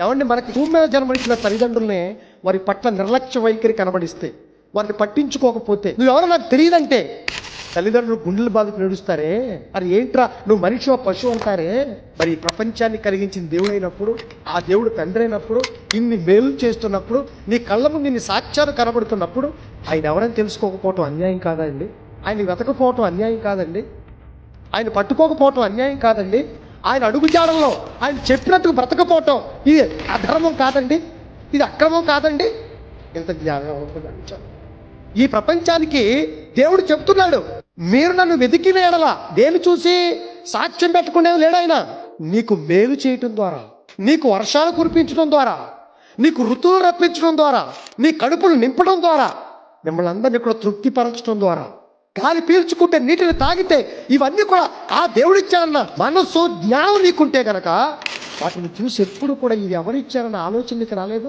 ఏమండి మనకి భూమి మీద జన్మనిచ్చిన తల్లిదండ్రుల్ని వారి పట్ల నిర్లక్ష్య వైఖరి కనబడిస్తే వారిని పట్టించుకోకపోతే నువ్వెవరో నాకు తెలియదంటే తల్లిదండ్రులు గుండెలు బాధకు నడుస్తారే? మరి ఏంట్రా నువ్వు మనిషి పశువు అంటారే? మరి ఈ ప్రపంచాన్ని కలిగించిన దేవుడు అయినప్పుడు ఆ దేవుడు తండ్రి అయినప్పుడు ఇన్ని మేలు చేస్తున్నప్పుడు నీ కళ్ళ ముందు నిన్ను సాక్ష్యాలు కనబడుతున్నప్పుడు ఆయన ఎవరని తెలుసుకోకపోవటం అన్యాయం కాదండి. ఆయన వెతకపోవటం అన్యాయం కాదండి. ఆయన పట్టుకోకపోవటం అన్యాయం కాదండి. ఆయన అడుగుజాడల్లో ఆయన చెప్పినట్టు బ్రతకపోవటం. ఇది అధర్మం కాదండి. ఇది అక్రమం కాదండి. ఇంత జ్ఞానం ఈ ప్రపంచానికి దేవుడు చెప్తున్నాడు మీరు నన్ను వెతికిన ఎడల దేని చూసి సాక్ష్యం పెట్టుకునేది లేడాయన నీకు మేలు చేయటం ద్వారా నీకు వర్షాలు కురిపించడం ద్వారా నీకు ఋతువులు రప్పించడం ద్వారా నీ కడుపులు నింపడం ద్వారా మిమ్మల్ని అందరినీ కూడా తృప్తిపరచడం ద్వారా గాలి పీల్చుకుంటే నీటిని తాగితే ఇవన్నీ కూడా ఆ దేవుడిచ్చారన్న మనస్సు జ్ఞానం నీకుంటే గనక వాటిని చూసి ఎప్పుడు కూడా ఇది ఎవరిచ్చారన్న ఆలోచన నీకు రాలేదు?